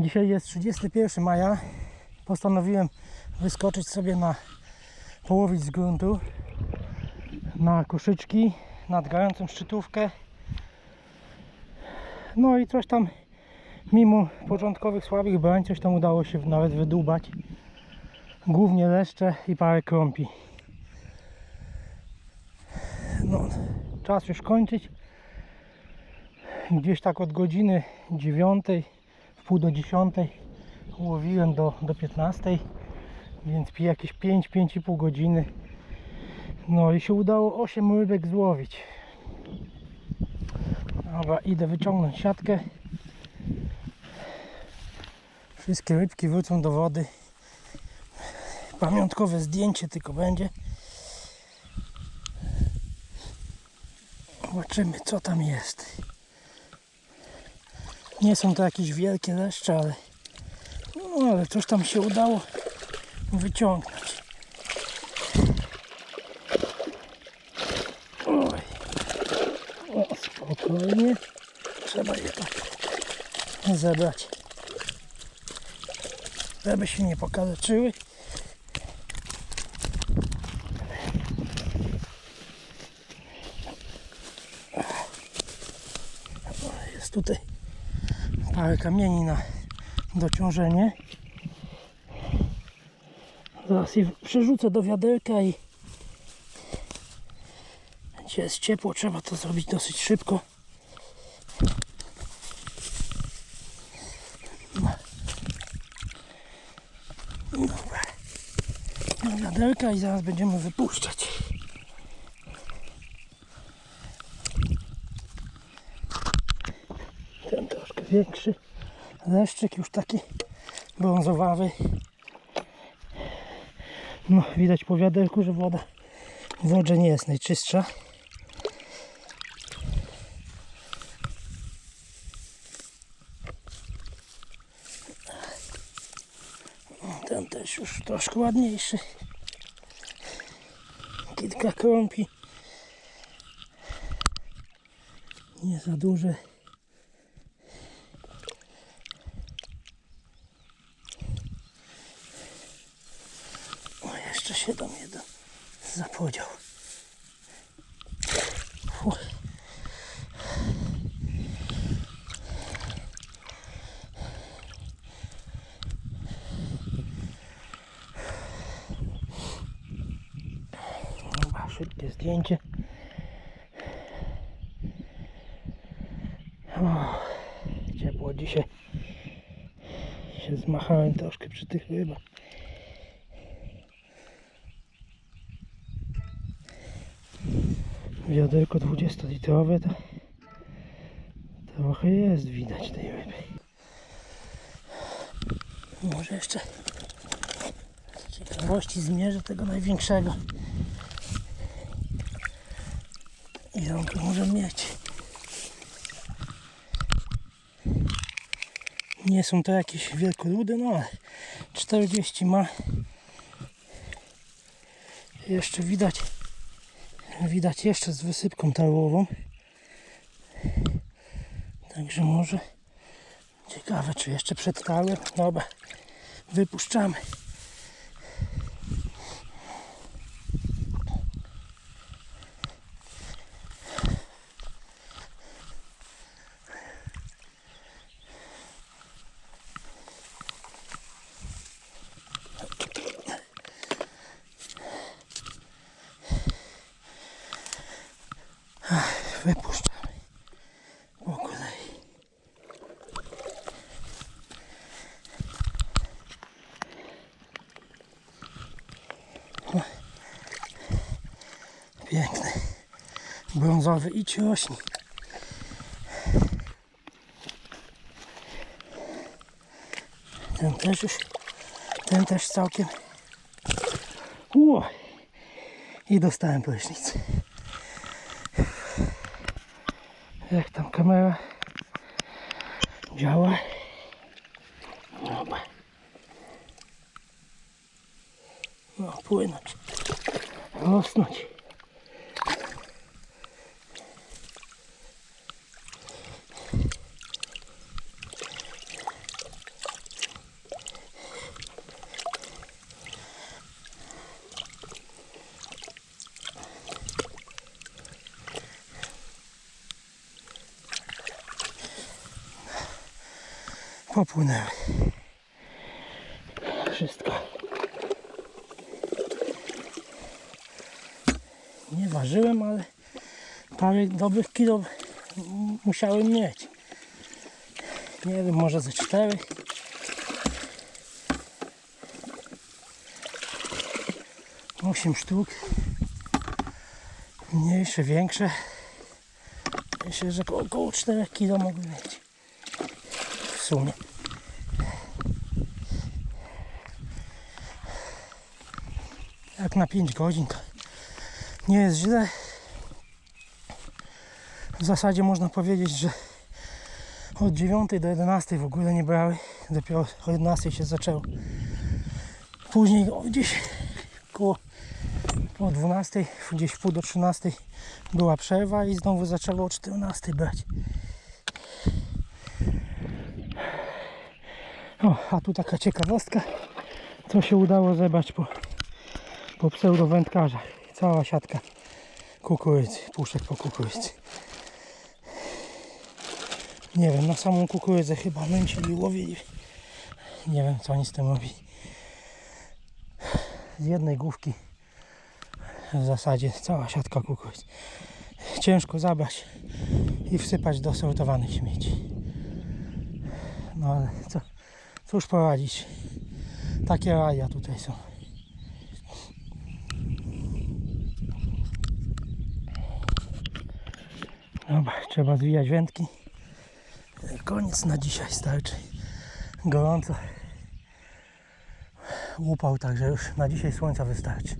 Dzisiaj jest 31 maja. Postanowiłem wyskoczyć sobie na połowić z gruntu na koszyczki nad grającą szczytówkę. No i coś tam mimo początkowych słabych brań coś tam udało się nawet wydłubać. Głównie leszcze i parę krąpi. No, czas już kończyć. Gdzieś tak od godziny 9, w pół do 10 łowiłem do, do 15, więc jakieś 5-5,5 godziny. No i się udało 8 rybek złowić. Dobra, idę wyciągnąć siatkę. Wszystkie rybki wrócą do wody. Pamiątkowe zdjęcie tylko będzie. Zobaczymy co tam jest. Nie są to jakieś wielkie leszcze, ale, no, ale coś tam się udało wyciągnąć. Oj. O, spokojnie. Trzeba je tak zebrać. Żeby się nie pokaleczyły. Jest tutaj parę kamieni na dociążenie. Zaraz je przerzucę do wiaderka i Dzisiaj jest ciepło, trzeba to zrobić dosyć szybko. Dobra. Do wiaderka i zaraz będziemy wypuszczać. Ten troszkę większy. Leszczyk już taki brązowawy. No, widać po wiaderku, że woda w wodzie nie jest najczystsza. Ten też już troszkę ładniejszy. Kilka krąpi. Nie za duże. O, jeszcze się do mnie do zapodział. Dobra, szybkie zdjęcie. O, ciepło dzisiaj. Się zmachałem troszkę przy tych rybach. Wiaderko 20-litrowe to trochę jest widać tej ryby. Może jeszcze z ciekawości zmierzę tego największego. Ile on tu może mieć? Nie są to jakieś wielkoludy, no ale 40 ma. Jeszcze widać widać jeszcze z wysypką tarłową. Także może ciekawe, czy jeszcze przed tarłem. Dobra, wypuszczamy. Wypuszczamy. Po kolei. Piękny. Brązowy i ciośni. Ten też już, ten też całkiem. Ło! I dostałem prysznic. Jak tam kamera działa? Dobra. No, płynąć. Rosnąć. Popłynęły. Wszystko. Nie ważyłem, ale parę dobrych kilo musiałem mieć. Nie wiem, może ze cztery. Osiem sztuk. Mniejsze, większe. Myślę, że około 4 kilo mogły mieć. Sumie. Jak na 5 godzin to nie jest źle. W zasadzie można powiedzieć, że od 9 do 11 w ogóle nie brały. Dopiero o 11 się zaczęło. Później o, gdzieś koło o 12, gdzieś w pół do 13 była przerwa i znowu zaczęło o 14 brać. O, a tu taka ciekawostka, co się udało zebrać po, po pseudowędkarzach. Cała siatka kukurydzy, puszek po kukurydzy. Nie wiem, na samą kukurydzę chyba męcili, łowili. Nie wiem, co oni z tym robili. Z jednej główki w zasadzie cała siatka kukurydzy. Ciężko zabrać i wsypać do sortowanych śmieci. No ale co, cóż poradzić. Takie raja tutaj są. Dobra, trzeba zwijać wędki. Koniec na dzisiaj starczy. Gorąco. Upał, także już na dzisiaj słońca wystarczy.